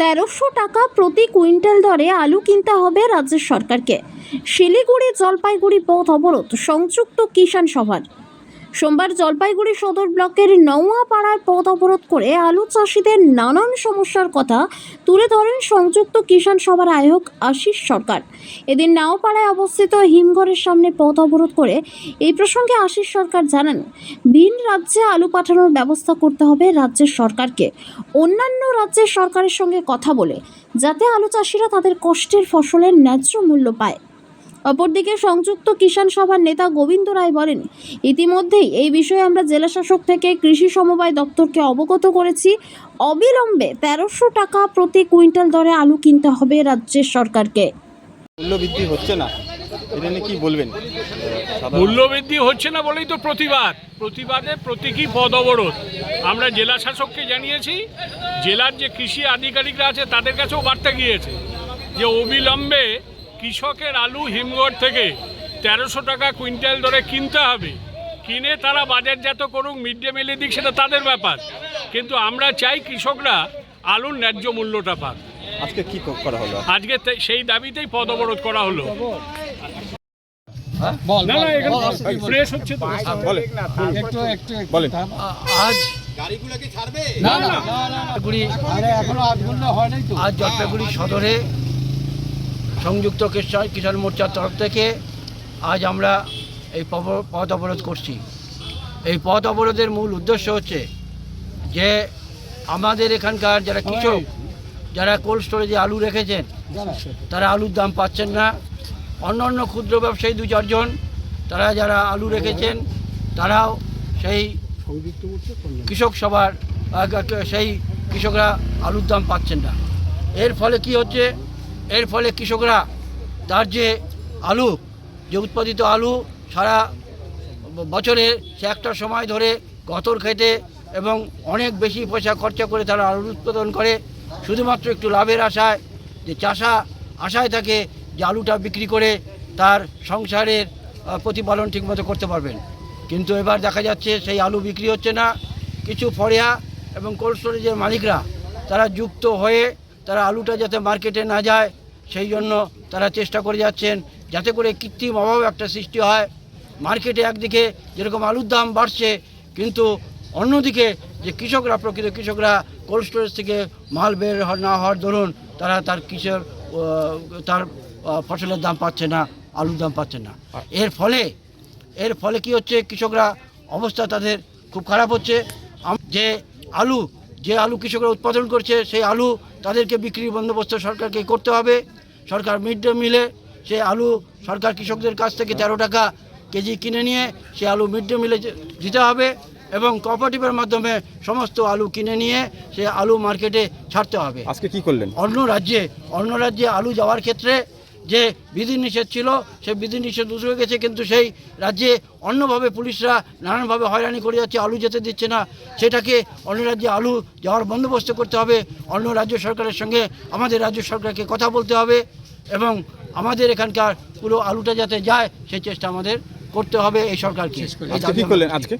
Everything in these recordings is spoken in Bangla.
তেরোশো টাকা প্রতি কুইন্টাল দরে আলু কিনতে হবে রাজ্য সরকারকে। শিলিগুড়ি জলপাইগুড়ি পথ অবরোধ, সংযুক্ত কিষাণ সভার। সোমবার জলপাইগুড়ি সদর ব্লকের নওয়াপাড়ায় পথ অবরোধ করে আলু চাষিদের নানান সমস্যার কথা তুলে ধরেন সংযুক্ত কিষাণ সভার আয়োগ আশিস সরকার। এদিন নাওপাড়ায় অবস্থিত হিমঘরের সামনে পথ অবরোধ করে এই প্রসঙ্গে আশিস সরকার জানান, ভিন রাজ্যে আলু পাঠানোর ব্যবস্থা করতে হবে রাজ্যের সরকারকে। অন্যান্য রাজ্যের সরকারের সঙ্গে কথা বলে, যাতে আলু চাষিরা তাদের কষ্টের ফসলের ন্যায্য মূল্য পায়। অপরদিকে সংযুক্ত কিষাণ সভার নেতা গোবিন্দ রায় বলেন ইতিমধ্যেই এই বিষয়ে আমরা জেলাশাসক থেকে কৃষি সমবায় দপ্তরকে অবগত করেছি। অবিলম্বে তেরোশো টাকা প্রতি কুইন্টাল দরে আলু কিনতে হবে রাজ্যের সরকারকে। মূল্য বৃদ্ধি হচ্ছে না এটা নিয়ে কি বলবেন? মূল্যবৃদ্ধি হচ্ছে না বলেই তো প্রতিবাদ। প্রতিবাদে প্রতীকী পদ অবরোধ। আমরা জেলা শাসককে জানিয়েছি জেলার যে কৃষি আধিকারিকরা আছে তাদের কাছেও বার্তা গিয়েছে যে অবিলম্বে কৃষকের আলু হিমঘর থেকে তেরোশো টাকা কুইন্টাল দরে কিনতে হবে কিনে তারা বাজারজাত করুক মিড ডে মিলে দিক সেটা তাদের ব্যাপার কিন্তু আমরা চাই কৃষকরা আলুর ন্যায্য মূল্যটা পাক আজকে কি করা হলো আজকে সেই দাবিতেই পদ অবরোধ করা হলো না না ফ্রেশ হচ্ছে তো বলেন একটু একটু বলেন আজ না না জলপাইগুড়ি এখনও আধ ঘণ্টা হয় নাই তো আজ জলপাইগুড়ি সদরে সংযুক্ত কিষাণ কিষাণ মোর্চার তরফ থেকে আজ আমরা এই পথ অবরোধ করছি। এই পথ অবরোধের মূল উদ্দেশ্য হচ্ছে যে আমাদের এখানকার যারা কৃষক যারা কোল্ড স্টোরেজে আলু রেখেছেন তারা আলুর দাম পাচ্ছেন না। অন্য অন্য ক্ষুদ্র ব্যবসায়ী দু চারজন তারা যারা আলু রেখেছেন তারাও সেই কৃষক সবার সেই কৃষকরা আলুর দাম পাচ্ছেন না। এর ফলে কি হচ্ছে? এর ফলে কৃষকরা তার যে আলু, যে উৎপাদিত আলু সারা বছরে সে একটা সময় ধরে গতর খেতে এবং অনেক বেশি পয়সা খরচা করে তারা আলু উৎপাদন করে। শুধুমাত্র একটু লাভের আশায় যে চাষা আশায় থাকে যে আলুটা বিক্রি করে তার সংসারের প্রতিপালন ঠিকমতো করতে পারবেন। কিন্তু এবার দেখা যাচ্ছে সেই আলু বিক্রি হচ্ছে না। কিছু ফরিয়া এবং কোল্ড স্টোরেজের মালিকরা তারা যুক্ত হয়ে তারা আলুটা যাতে মার্কেটে না যায়, সেই জন্য তারা চেষ্টা করে যাচ্ছেন যাতে করে কৃত্রিম অভাব একটা সৃষ্টি হয়। মার্কেটে একদিকে যেরকম আলুর দাম বাড়ছে, কিন্তু অন্যদিকে যে কৃষকরা, প্রকৃত কৃষকরা কোল্ড স্টোরেজ থেকে মাল বের না হওয়ার দরুন তারা তার কৃষক তার ফসলের দাম পাচ্ছে না, আলুর দাম পাচ্ছে না। এর ফলে এর ফলে কি হচ্ছে? কৃষকরা অবস্থা তাদের খুব খারাপ হচ্ছে। যে আলু যে আলু কৃষকরা উৎপাদন করছে সেই আলু তাদেরকে বিক্রির বন্দোবস্ত সরকারকে করতে হবে। সরকার মিড ডে মিলে সেই আলু সরকার কৃষকদের কাছ থেকে তেরো টাকা কেজি কিনে নিয়ে সে আলু মিড ডে মিলে দিতে হবে এবং কোঅপারেটিভের মাধ্যমে সমস্ত আলু কিনে নিয়ে সে আলু মার্কেটে ছাড়তে হবে। আজকে কি করলেন? অন্য রাজ্যে অন্য রাজ্যে আলু যাওয়ার ক্ষেত্রে যে বিধিনিষেধ ছিল সে বিধিনিষেধ উঠে গেছে কিন্তু সেই রাজ্যে অন্যভাবে পুলিশরা নানানভাবে হয়রানি করে যাচ্ছে আলু যেতে দিচ্ছে না। সেটাকে অন্য রাজ্যে আলু যাওয়ার বন্দোবস্ত করতে হবে। অন্য রাজ্য সরকারের সঙ্গে আমাদের রাজ্য সরকারকে কথা বলতে হবে এবং আমাদের এখানকার পুরো আলুটা যাতে যায় সেই চেষ্টা আমাদের করতে হবে এই সরকারকে। আজকে?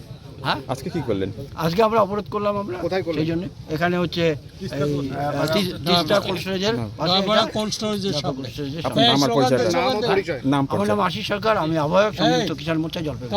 হ্যাঁ? আজকে কি করলেন? আজকে আমরা অবরোধ করলাম আমরা সেই জন্য। এখানে হচ্ছে তিস্তা আমার নাম আশিস সরকার আমি আহ্বায়ক সংযুক্ত কিষাণ মোর্চা জলপাইগুড়ি।